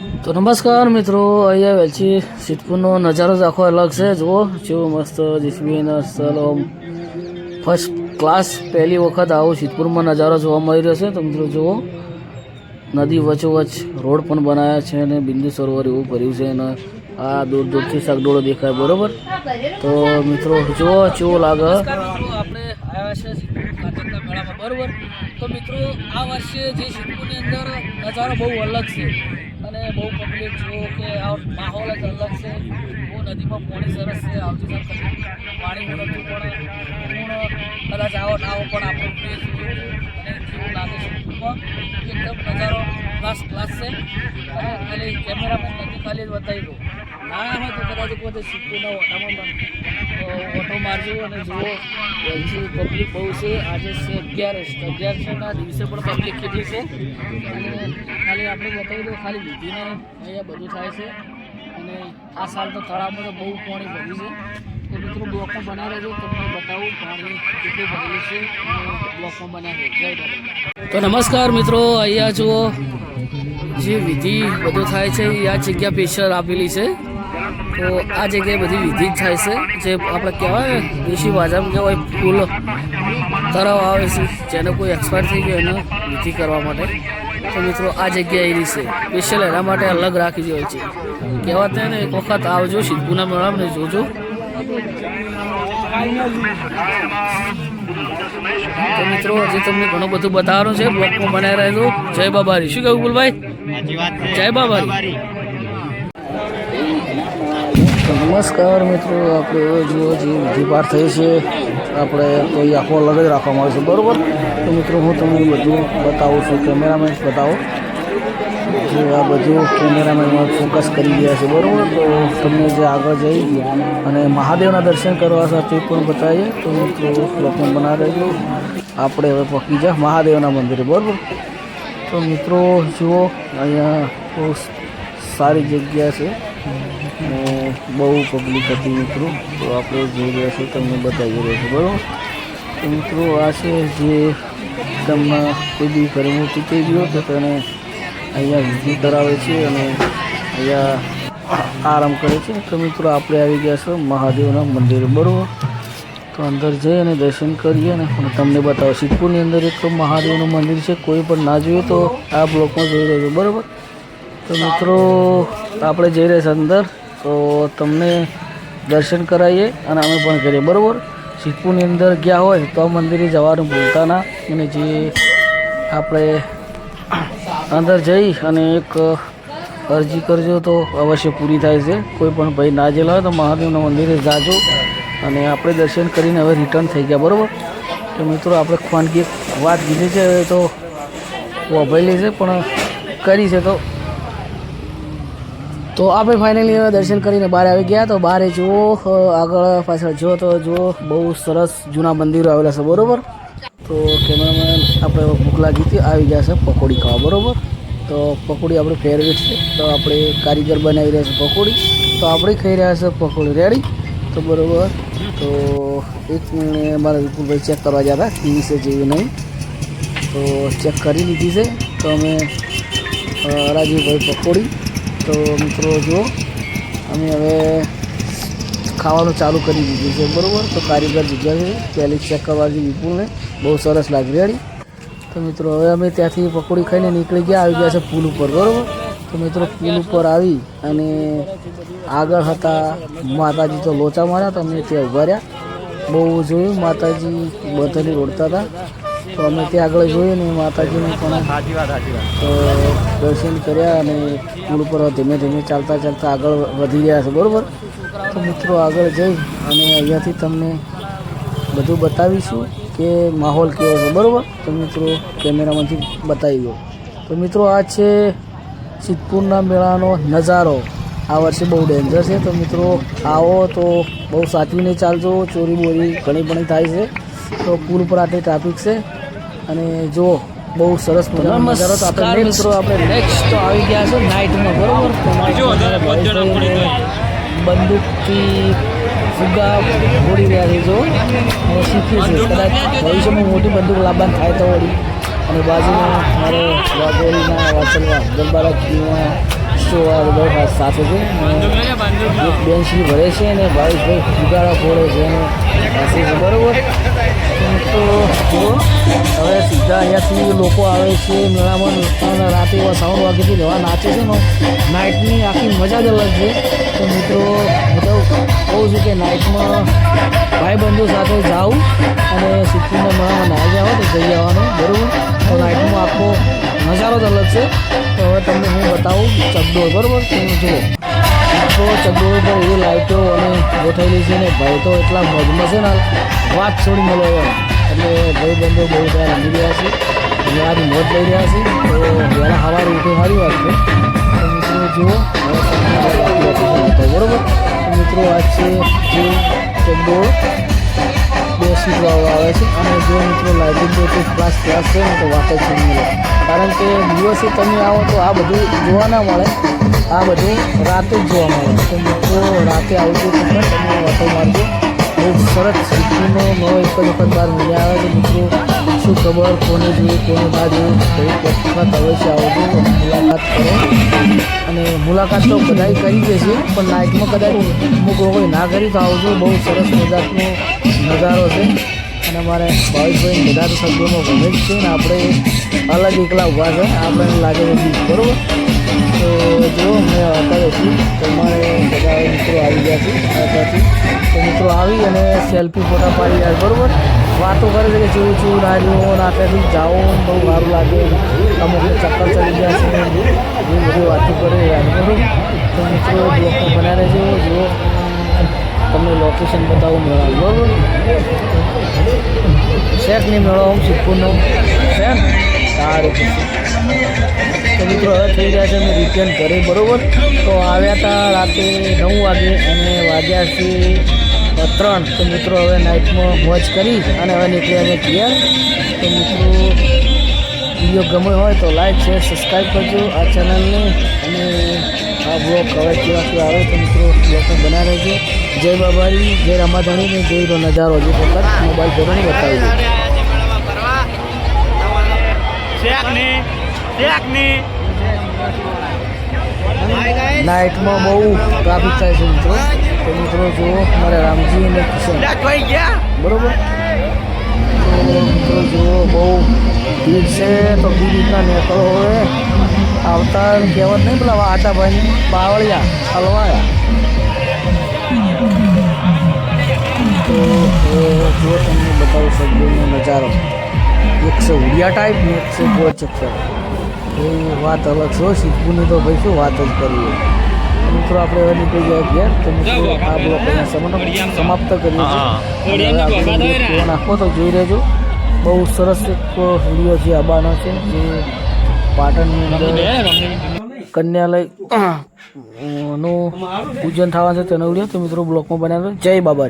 તો નમસ્કાર મિત્રો અહીંયા વેલચી સિદ્ધપુરનો નજારો જ આખો અલગ છે. જુઓ જેવું મસ્ત જીસબી સ્થળ ફર્સ્ટ ક્લાસ પહેલી વખત આવો સિદ્ધપુરમાં નજારો જોવા મળી રહ્યો છે. તો મિત્રો, જુઓ, નદી વચ્ચોવચ્ચ રોડ પણ બનાવ્યા છે અને બિંદુ સરોવર એવું ભર્યું છે અને આ દૂર દૂરથી સગડોળો દેખાય, બરોબર? તો મિત્રો, જુઓ જેવો લાગે? આપણે બરોબર? તો મિત્રો, આ વર્ષે જે સિદ્ધપુરની અંદર નજારો બહુ અલગ છે. બહુ પબ્લિક જુઓ કે આ માહોલ જ અલગ છે. નદીમાં પાણી સરસ છે. આવતી પાણી ઉડતું પણ પૂર્ણ કદાચ આવો ના આવો પણ આપણે લાગે છે. એકદમ નજારો ક્લાસ ક્લાસ છે. અને ખાલી કેમેરામેન નથી, ખાલી જ બતાવી દો ના હોય તો કદાચ પોતે સિદ્ધપુરના ઓટામાં ઓટો મારજો અને જુઓ વેલચી પબ્લિક બહુ છે. આજે છે અગિયારસ અગિયારસના દિવસે પણ પબ્લિક કેટલી છે. અને ખાલી આપણે બતાવી દો ખાલી લીધીને અહીંયા બધું થાય છે. અને આ સાલ તો તળાવમાં તો બહુ પાણી ભર્યું છે. તો મિત્રો બ્લોકમાં બનાવી રહેજો તમને બતાવું પાણી કેટલું ભરેલું છે બ્લોકમાં બનાવી જય તો નમસ્કાર મિત્રો, અહીંયા જુઓ જે વિધિ બધું થાય છે, એ આ જગ્યા સ્પેશિયલ આપેલી છે. તો આ જગ્યાએ બધી વિધિ જ થાય છે, જે આપણે કહેવાય ને દેશી ભાષામાં કહેવાય ફૂલ તરાવ આવે છે, જેને કોઈ એક્સપાયર થઈ ગયો એને વિધિ કરવા માટે. તો મિત્રો, આ જગ્યા એની છે. સ્પેશિયલ એના માટે અલગ રાખી હોય છે. કહેવાત ને એક વખત આવજો સિદ્ધુના મેળા ને જોજો. તો મિત્રો આજે તમને ઘણું બધું બતાવવાનું છે બ્લોકમાં બનાવી રહેજો. જય બાબારી. શું કહ્યું ગુલભાઈ જય બાબારી. નમસ્કાર મિત્રો આપણે જુઓ જે વિધિ પાઠ થઈ છે આપણે તો આખો અલગ જ રાખવામાં આવે છે બરાબર? તો મિત્રો હું તમને બધું બતાવું છું કેમેરામેન બતાવો. જે આ બધું કેમેરામેનમાં ફોકસ કરી રહ્યા છે. બરાબર? તો તમને જે આગળ જઈ અને મહાદેવના દર્શન કરવા સાથે પણ બતાવીએ. તો મિત્રો લોકો બના રહેજો. આપણે હવે પકી જા મહાદેવના મંદિરે. બરાબર? તો મિત્રો, જુઓ, અહીંયા બહુ સારી જગ્યા છે. બહુ પબ્લિક હતી મિત્રો. તો આપણે જોઈ રહ્યા છીએ, તમને બતાવી રહ્યા છીએ. બરાબર? તો મિત્રો, આ છે જે તમને કોઈ બી મૂર્તિ થઈ ગયો તો તેને અહીંયા વિધિ ધરાવે છે અને અહીંયા આરામ કરે છે. તો મિત્રો, આપણે આવી ગયા છો મહાદેવના મંદિર. બરાબર? તો અંદર જઈ અને દર્શન કરીએ ને અને તમને બતાવો. સિદ્ધપુરની અંદર એક મહાદેવનું મંદિર છે. કોઈ પણ ના જોયું તો આ બ્લોકમાં જોઈ રહેજો બરાબર? તો મિત્રો, આપણે જઈ રહ્યા છીએ અંદર. તો તમને દર્શન કરાવીએ અને અમે પણ કરીએ. બરાબર? સિદ્ધપુરની અંદર ગયા હોય તો મંદિરે જવાનું ભૂલતા ના. અને જે આપણે અંદર જઈ અને એક અરજી કરજો તો અવશ્ય પૂરી થાય છે. કોઈ પણ ભાઈ ના જેલા હોય તો મહાદેવના મંદિરે જાજો અને આપણે દર્શન કરીને હવે રિટર્ન થઈ ગયા, બરાબર? તો મિત્રો, આપણે ખાનગી વાત કીધી છે, હવે તો વભાયેલી છે, પણ કરી છે તો. તો આપણે ફાઇનલી હવે દર્શન કરીને બહાર આવી ગયા, તો બહાર જુઓ આગળ પાછળ જુઓ તો જુઓ, બહુ સરસ જૂના મંદિરો આવેલા છે, બરોબર? તો કેમેરામેન આપણે ભૂખ લાગી હતી આવી ગયા છે પકોડી ખાવા બરાબર? તો પકોડી આપણે ફેવરેટ છે. તો આપણે કારીગર બનાવી રહ્યા છે પકોડી. તો આપણે ખાઈ રહ્યા છે પકોડી. રેડી તો બરાબર. તો એક મિનિટ મારા વિપુલભાઈ ચેક કરવા ગયા હતા. ટીવી છે જેવી નહીં. તો ચેક કરી લીધી છે. તો અમે અ, રાજીવભાઈ પકોડી. તો મિત્રો જુઓ અમે હવે ખાવાનું ચાલુ કરી દીધું છે. બરાબર? તો કારીગર જગ્યા છે. પહેલી ચેક કરવાથી વિપુલને. બહુ સરસ લાગી. રેડી તો મિત્રો હવે અમે ત્યાંથી પકોડી ખાઈને નીકળી ગયા આવી ગયા છે પુલ ઉપર બરાબર? તો મિત્રો પુલ ઉપર આવી અને આગળ હતા માતાજી તો લોચા માર્યા તો અમે ત્યાં ઊભા રહ્યા. બહુ જોયું માતાજી બધાને રોડતા હતા. તો અમે ત્યાં આગળ જોયું ને માતાજીને પણ તો દર્શન કર્યા અને પુલ ઉપર ધીમે ધીમે ચાલતા ચાલતા આગળ વધી રહ્યા છે બરાબર? તો મિત્રો આગળ જઈ અને અહીંયાથી તમને બધું બતાવીશું. કે માહોલ કેવો છે? બરાબર? તો મિત્રો કેમેરામાંથી બતાવી દો તો મિત્રો આ છે સિદ્ધપુરના મેળાનો નજારો. આ વર્ષે બહુ ડેન્જર છે. તો મિત્રો આવો તો બહુ સાચવીને ચાલજો. ચોરી બોરી ઘણી ઘણી થાય છે. તો પુલ પર આટલી ટ્રાફિક છે. અને જો બહુ સરસ મજાનો નજારો તો આપણે મિત્રો આપણે નેક્સ્ટ તો આવી ગયા છે નાઇટમાં બરાબર? બંદૂકથી ફુગા ફોડી રહ્યા છે જો. હવે શીખ્યું છે કદાચ ભવિષ્યમાં મોટી બંદૂક લાવવાનું થાય તો વળી. અને બાજુમાં મારે વાઘોલીના વાસલવા ગરબારા જો આ બધા સાથે છે. એક બેન્ચની ભરે છે અને ભાવેશભાઈ ફુગાડા ફોડે છે અને પાસે છે. બરાબર? તો હવે સીધા અહીંયાથી લોકો આવે છે, મેળામાં અને રાતે એવા સાઉન્ડ વાગેથી રહેવા નાચે છે ને નાઇટની આખી મજા જ અલગ છે. તો મિત્રો તો કહું છું કે નાઇટમાં ભાઈબંધો સાથે જાઉં અને સિક્કિમના મેળામાં નાહી જાઓ તો જઈ આવવાનું, બરાબર? તો નાઇટમાં આખો નજારો જ અલગ છે. તો હવે તમને હું બતાવું ચકડોળ, બરાબર? તમે જુઓ. તો ચકડોળ પર એવી લાઇટો અને ગોઠવેલી છે ને ભાઈ તો એટલા મજમાં છે ને વાત છોડી મળે એટલે ભાઈ બંધો બહુ બધા રમી રહ્યા છે. મેળાની મોજ લઈ રહ્યા છે, તો વહેલા સવારે ઉઠો સારી વાત છે. મિત્રો જુઓ બરાબર? મિત્રો આ છે જે ચંદો બે સીટ આવે છે, અને જો મિત્રો લાઇટિંગ તો ક્લાસ ક્લાસ છે ને તો વાત જ નહીં મળે કારણ કે દિવસે તમે આવો તો આ બધું જોવા ના મળે, આ બધું રાતે જ જોવા મળે. તો મિત્રો રાતે આવજો તમે વાતો મારજો. બહુ સરસ સિટીનો નવો એક જ મળ્યા આવે તો મિત્રો, શું ખબર કોને જોઈએ, કોને ના તો એક વખત અવશ્ય આવજો મુલાકાત કરો. અને મુલાકાત તો બધાય કરી જ છે પણ નાઇટમાં કદાચ અમુક લોકોએ ના કરી તો આવજો બહુ સરસ મજાકનો નજારો છે. અને અમારે ભાવિકભાઈ બધા સભ્યોનો શબ્દોમાં ગમે જ છે ને આપણે અલગ એકલા ઊભા છે, આપણને લાગે છે બીજ બરાબર? તો જો, અમે અત્યારે તો અમારે બધા મિત્રો આવી ગયા છે ત્યાંથી તો મિત્રો આવી અને સેલ્ફી ફોટા પાડી ગયા બરાબર? વાતો કરે છે કે ચેવું ચેવું નાર્યું અને ત્યાંથી જાઓ, બહુ સારું લાગે. અમુક ચક્કર ચડી ગયા છે એ બધી વાતો કરે યાર, બરાબર? તો મિત્રો બ્લોગમાં બનાવે છે જુઓ, તમને લોકેશન બતાવું મેળવ્યું બરાબર? શેખ નહીં મેળો હું સિદ્ધપુરનો છે ને સારું. તો મિત્રો હવે થઈ રહ્યા છે અમે રિટર્ન ઘરે, બરાબર? તો આવ્યા હતા રાતે નવ વાગે અને વાગ્યા છે ત્રણ. તો મિત્રો હવે નાઇટમાં મોજ કરી અને હવે નીકળ્યા છે ક્લિયર તો મિત્રો વીડિયો ગમે હોય તો લાઈક શેર સબસ્ક્રાઈબ કરજો આ ચેનલને અને આ બ્લોગ હવે કેવા કેવા આવે તો મિત્રો બ્લોગને બનાવી રહેજો. જય બાબારી જય રમાધણી ને જોઈ લો નજારો જે વખત મોબાઈલ ધોરણે બતાવી દો શેકની શેકની. નાઇટમાં બહુ ટ્રાફિક થાય છે મિત્રો. તો મિત્રો જુઓ મારે રામજી અને કિશન. બરોબર? મિત્રો જુઓ બહુ ભીડ છે તો બી રીતના નીકળો હવે આવતા કહેવત નહીં પેલા આટાભાઈ બાવળિયા હલવાયા. તો હવે જો તમને બતાવું શબ્દોનો નજારો. એક છે ઉડિયા ટાઈપ ને એક છે ગોળ ચક્કર એ વાત અલગ છે. શીખવું તો ભાઈ શું વાત જ કરવી મિત્રો આપણે હવે નીકળી ગયા ઘેર. તો મિત્રો આ બ્લોક અહીંયા સમાપ્ત કરીએ છીએ. વીડિયો નાખો તો જોઈ રહેજો. બહુ સરસ એક વીડિયો છે આબાનો છે જે પાટણની અંદર કન્યાલયનું પૂજન થવાનું છે તેનો વીડિયો. તો મિત્રો બ્લોકમાં બનાવ્યો જય બાબારી.